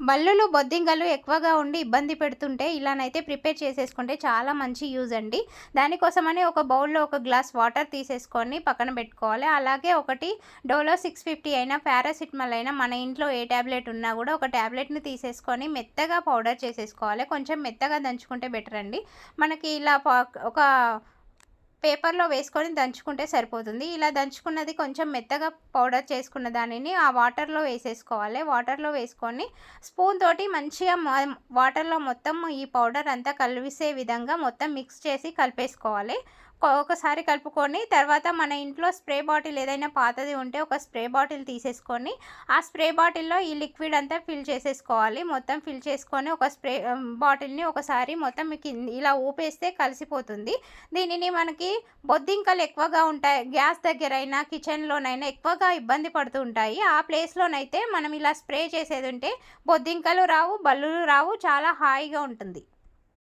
బల్లులు బొద్దింకలు ఎక్కువగా ఉండి ఇబ్బంది పెడుతుంటే ఇలానైతే ప్రిపేర్ చేసేసుకుంటే చాలా మంచి యూజ్ అండి. దానికోసమని ఒక బౌల్లో ఒక గ్లాస్ వాటర్ తీసేసుకొని పక్కన పెట్టుకోవాలి. అలాగే ఒకటి డోలో సిక్స్ ఫిఫ్టీ అయినా పారాసిటమాల్ అయినా మన ఇంట్లో ఏ ట్యాబ్లెట్ ఉన్నా కూడా ఒక ట్యాబ్లెట్ని తీసేసుకొని మెత్తగా పౌడర్ చేసేసుకోవాలి. కొంచెం మెత్తగా దంచుకుంటే బెటర్ అండి. మనకి ఇలా ఒక పేపర్లో వేసుకొని దంచుకుంటే సరిపోతుంది. ఇలా దంచుకున్నది కొంచెం మెత్తగా పౌడర్ చేసుకున్న దానిని ఆ వాటర్లో వేసేసుకోవాలి. వాటర్లో వేసుకొని స్పూన్ తోటి మంచిగా వాటర్లో మొత్తం ఈ పౌడర్ అంతా కలిసే విధంగా మొత్తం మిక్స్ చేసి కలిపేసుకోవాలి. ఒకసారి కలుపుకొని తర్వాత మన ఇంట్లో స్ప్రే బాటిల్ ఏదైనా పాతది ఉంటే ఒక స్ప్రే బాటిల్ తీసేసుకొని ఆ స్ప్రే బాటిల్లో ఈ లిక్విడ్ అంతా ఫిల్ చేసేసుకోవాలి. మొత్తం ఫిల్ చేసుకొని ఒక స్ప్రే బాటిల్ని ఒకసారి మొత్తం మీకు ఇలా ఊపేస్తే కలిసిపోతుంది. దీనిని మనకి బొద్దింకలు ఎక్కువగా ఉంటాయి. గ్యాస్ దగ్గరైనా కిచెన్లోనైనా ఎక్కువగా ఇబ్బంది పడుతూ ఉంటాయి. ఆ ప్లేస్లోనైతే మనం ఇలా స్ప్రే చేసేది ఉంటే బొద్దింకలు రావు బల్లులు రావు చాలా హాయిగా ఉంటుంది.